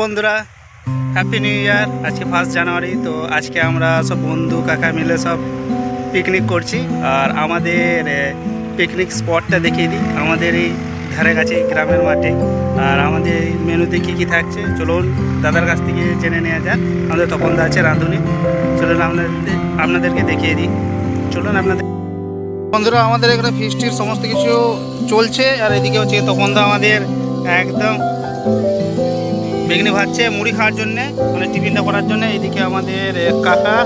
বন্ধুরা happy new year আজকে first January তো আজকে আমরা সব বন্ধু, কাকা মিলে সব পিকনিক করছি। আর আমাদের পিকনিক স্পটটা দেখিয়ে দিই। আমাদের এই ধারে কাছে গ্রামের মাঠে। আর আমাদের মেনুতে কী কী থাকছে, চলুন দাদার কাছ থেকে জেনে নেওয়া যাক। আমাদের তপন দা আছে, রাঁধুনি। চলুন আপনাদের, আপনাদেরকে দেখিয়ে দিই। চলুন আপনাদের বন্ধুরা, আমাদের এখানে ফিস্টির সমস্ত কিছু চলছে। আর এদিকে হচ্ছে তপন দা আমাদের একদম বেগনি ভাজছে মুড়ি খাওয়ার জন্যে মানে টিফিনটা করার জন্য। এদিকে আমাদের কাকা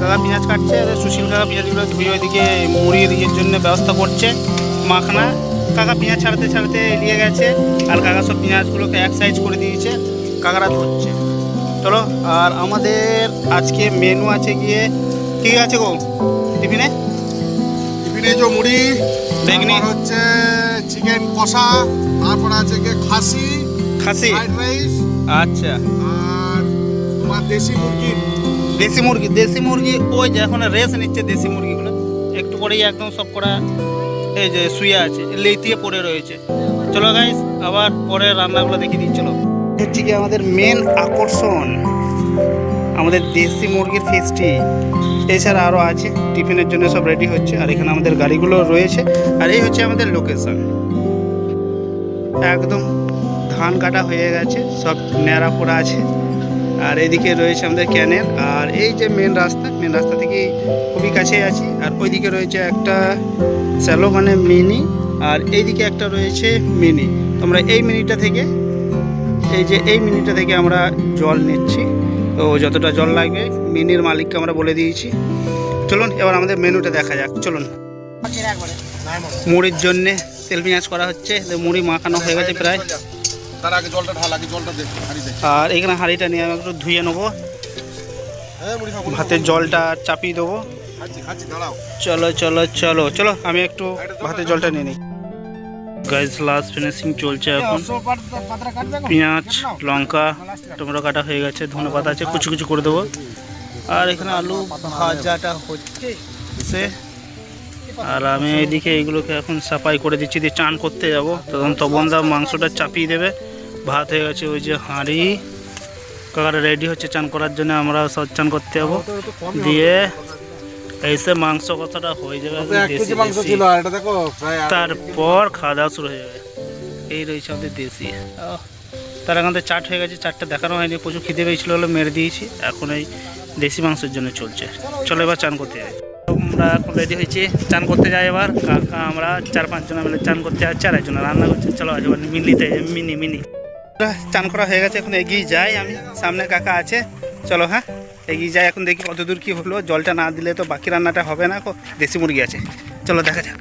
কাকা পেঁয়াজ কাটছে সুশীল কাকা পেঁয়াজগুলো ধুয়ে ওইদিকে মুড়ি দিকের জন্য ব্যবস্থা করছে মাখনা। কাকা পেঁয়াজ ছাড়তে ছাড়তে এলিয়ে গেছে আর কাকা সব পেঁয়াজগুলোকে এক সাইজ করে দিয়েছে কাকারা ধরছে। চলো আর আমাদের আজকে মেনু আছে গিয়ে কী আছে গো টিফিনে? টিফিনে যে মুড়ি বেগনি। হচ্ছে চিকেন কষা তারপর আছে গিয়ে খাসি খাসি। ফ্রাইড রাইস আচ্ছা। আর তোমার দেশি মুরগি? দেশি মুরগি দেশি মুরগি ওই যে এখন রেস নিচ্ছে দেশি মুরগিগুলো। একটু পরেই একদম সব করা এই যে শুয়ে আছে লেতিয়ে পড়ে রয়েছে। চলো গাইস আবার পরে রান্নাগুলো দেখিয়ে দিই চলো। হচ্ছে কি আমাদের মেন আকর্ষণ আমাদের দেশি মুরগির ফিস্টি এছাড়া আরও আছে টিফিনের জন্য সব রেডি হচ্ছে আর এখানে আমাদের গাড়িগুলো রয়েছে আর এই হচ্ছে আমাদের লোকেশন একদম ধান কাটা হয়ে গেছে, সব ন্যাড়া পড়া আছে। আর এদিকে রয়েছে আমাদের ক্যানেল, আর এই যে মেন রাস্তা মেন রাস্তা থেকে খুবই কাছেই আছি। আর ওইদিকে রয়েছে একটা স্যালো মানে মিনি আর এইদিকে একটা রয়েছে মিনি তোমরা এই মিনিটা থেকে, এই যে এই মিনিটা থেকে আমরা জল নিচ্ছি। তো যতটা জল লাগবে মিনির মালিককে আমরা বলে দিয়েছি। চলুন, এবার আমাদের মেনুটা দেখা যাক। চলুন। মুড়ির জন্যে তেল পেঁয়াজ করা হচ্ছে মুড়ি মাখানো হয়ে গেছে প্রায়। তার আগে জলটা ঢাল আগে জলটা দে হাড়ি দে। আর এখানে হাঁড়িটা নিয়ে আমি একটু ধুয়ে নেব। ভাতের জলটা চাপিয়ে দেবো। চলো চলো চলো চলো আমি একটু ভাতের জলটা নিয়ে নিই। গাইজ লাস্ট ফিনিশিং চলছে এখন। পেঁয়াজ লঙ্কা টমেটো কাটা হয়ে গেছে ধনে পাতা আছে কুচু কুচু করে দেবো। আর এখানে আলু ভাজাটা হচ্ছে। সে আর আমি এইদিকে এইগুলোকে এখন সাফাই করে দিচ্ছি দিয়ে চান করতে যাব। তখন তবনদা মাংসটা চাপিয়ে দেবে। ভাত হয়ে গেছে ওই যে হাঁড়ি। কাকারা রেডি হচ্ছে চান করার জন্য আমরা সব চান করতে যাব। দিয়ে এসে মাংস কতটা হয়ে যাবে তারপর খাওয়া দাওয়া শুরু হয়ে যাবে। এই রয়েছে আমাদের দেশি। তার এখন তো চাট হয়ে গেছে চারটা দেখানো হয়নি প্রচুর খিদে পেয়েছিল হলে মেরে দিয়েছি। এখন এই দেশি মাংসের জন্য চলছে। চলো এবার চান করতে যাই। আমরা এখন রেডি হয়েছি চান করতে যাই এবার। কাকা আমরা চার পাঁচজন মিলে চান করতে যাচ্ছি আর একজন রান্না করছে। চলো আজ মিলিতে মিনি মিনি। চান করা হয়ে গেছে এখন এগিয়ে যাই আমি। সামনে কাকা আছে চলো হ্যাঁ? এগিয়ে যাই এখন দেখি কত দূর কী হলো। জলটা না দিলে তো বাকি রান্নাটা হবে না। দেশি মুরগি আছে। চলো দেখা যাক।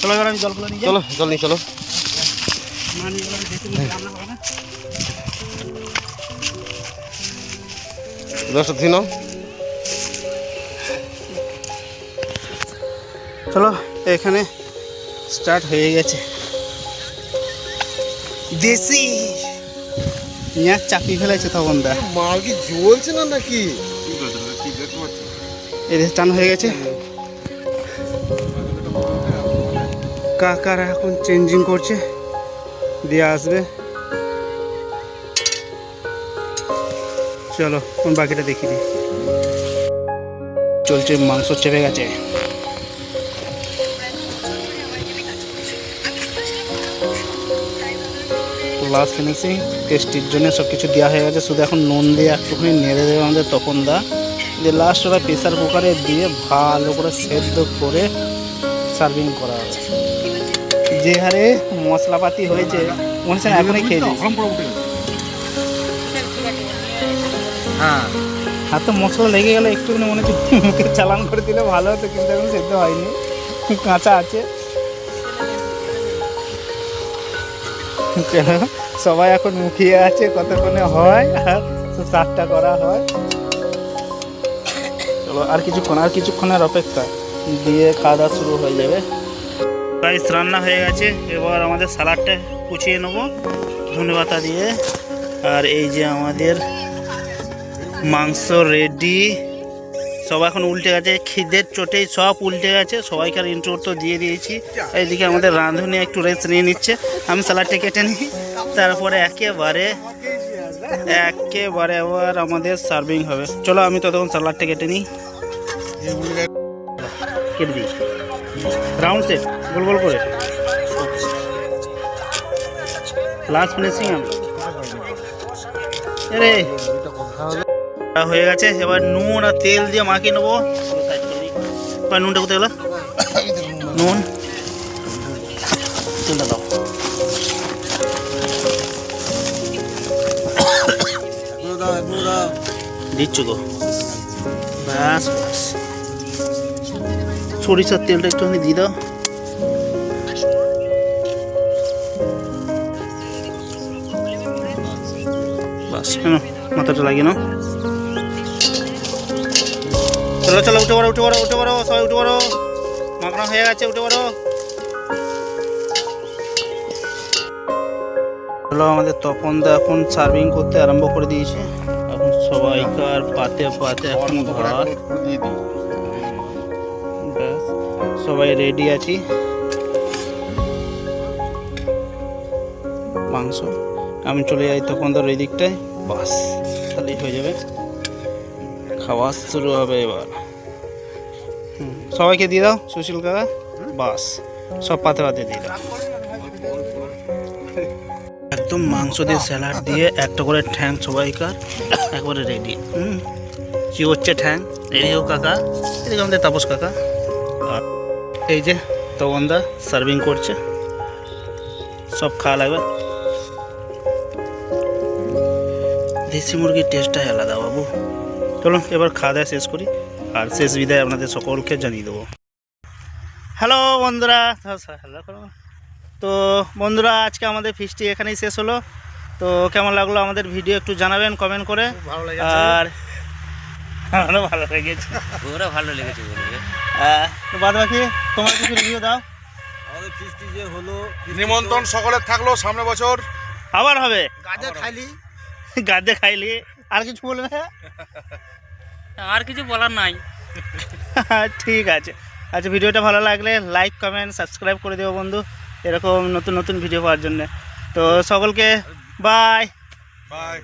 চলো এবার আমি জলগুলো নিয়ে চলো জল নিয়ে চলো। দশটা দিন চলো এখানে স্টার্ট হয়ে গেছে। দেশি। পেঁয়াজ চাপি ফেলেছে তখন দা মাল কি জ্বলছে না নাকি? এদের টান হয়ে গেছে। কাকারা এখন চেঞ্জিং করছে। দিয়ে আসবে। চলো কোন বাকিটা দেখি চলছে মাংস চেপে গেছে। লাস্ট ফিনিশিং টেস্টির জন্য সব কিছু দেওয়া হয়ে গেছে। শুধু এখন নুন দিয়ে একটুখানি নেড়ে দেবে আমাদের তপন দা দিয়ে লাস্ট ওরা প্রেসার কুকারে দিয়ে ভালো করে সেদ্ধ করে সার্ভিং করা হবে যে হারে মশলাপাতি হয়েছে, মনে হচ্ছে এখনই খেয়ে হ্যাঁ। হাতে মশলা লেগে গেলে একটুখানি মনে হচ্ছে মুখে চালান করে দিলে ভালো হতো, কিন্তু এখন সেদ্ধ হয়নি। কাঁচা আছে। সবাই এখন মুখিয়ে আছে, কতক্ষণে হয়? আর সাতটা করা হয়। চলো, আর কিছুক্ষণ, আর কিছুক্ষণের অপেক্ষা। দিয়ে খাওয়া শুরু হয়ে যাবে। রাইস রান্না হয়ে গেছে। এবার আমাদের সালাডটা কুচিয়ে নেব ধনেপাতা দিয়ে। আর এই যে আমাদের মাংস রেডি সব এখন উল্টে গেছে, খিদের চোটেই সব উল্টে গেছে। সবাইকার ইন্ট্রো তো দিয়ে দিয়েছি। এইদিকে আমাদের রাঁধুনি একটু রেস্ট নিয়ে নিচ্ছে। আমি স্যালাডটা কেটে নিই। তারপরে একেবারে একেবারে আবার আমাদের সার্ভিং হবে। চলো আমি ততক্ষণ স্যালাডটা কেটে নিই। কেটে দিই। রাউন্ড সেট গোল গোল করে। লাস্ট ফিনিশিং আমি। হয়ে গেছে এবার নুন আর তেল দিয়ে মাখিয়ে নেব। এবার নুনটা কোথায় গেলো নুন। তেলটা দাও। দিচ্ছ গো ব্যাস ব্যাস। সরিষার তেলটা একটু আমি দিয়ে দাও। বাস কেন মাথাটা লাগিয়ে নাও। চলো চলো উঠে পড়ো উঠে পড়ো উঠে পড়ো সবাই উঠে পড়ো। মাখানো হয়ে গেছে উঠে পড়ো। হলো আমাদের তপনদা এখন সার্ভিং করতে আরম্ভ করে দিয়েছে। এখন সবাইকার পাতে পাতে এখন ভাত। ব্যাস সবাই রেডি আছি। মাংস। আমি চলে যাই তখন ধর ওই দিকটায়। বাস তাহলেই হয়ে যাবে। খাওয়া শুরু হবে এবার। সবাইকে দিয়ে দাও, সুশীল কাকা। বাস, সব পাতে পাতে দিয়ে দাও। একদম মাংস দিয়ে স্যালাড দিয়ে একটা করে ঠ্যাং সবাইকার, একবারে রেডি হুম? কি হচ্ছে ঠ্যাং? রেডি হোক কাকা। এদিকে আমাদের তাপস কাকা। এই যে তবন্দা সার্ভিং করছে। সব খাওয়া লাগবে। দেশি মুরগির টেস্টটাই আলাদা বাবু। চলুন এবার খাওয়া দাওয়া শেষ করি আর শেষ বিদায় আপনাদের সকলকে জানিয়ে দেবো। হ্যালো বন্ধুরা হ্যালো করো তো বন্ধুরা আজকে আমাদের ফিস্টি এখানেই শেষ হলো। তো কেমন লাগল আমাদের ভিডিও একটু জানাবেন কমেন্ট করে। ভালো আর আমারও ভালো লেগেছে। ওরা ভালো লেগেছে তো বাদ বাকি তোমার কিছু রিভিউ দাও। আমাদের ফিস্টি যে হলো নিমন্ত্রণ সকলের থাকল সামনে বছর। আবার হবে? গাজে খাইলি। গাদে খাইলি। আর কিছু বলবে? আর কিছু বলার নাই। ঠিক আছে। আচ্ছা ভিডিওটা ভালো লাগলে লাইক কমেন্ট সাবস্ক্রাইব করে দেবো বন্ধু। এরকম নতুন নতুন ভিডিও পাওয়ার জন্য। তো সকলকে বাই বাই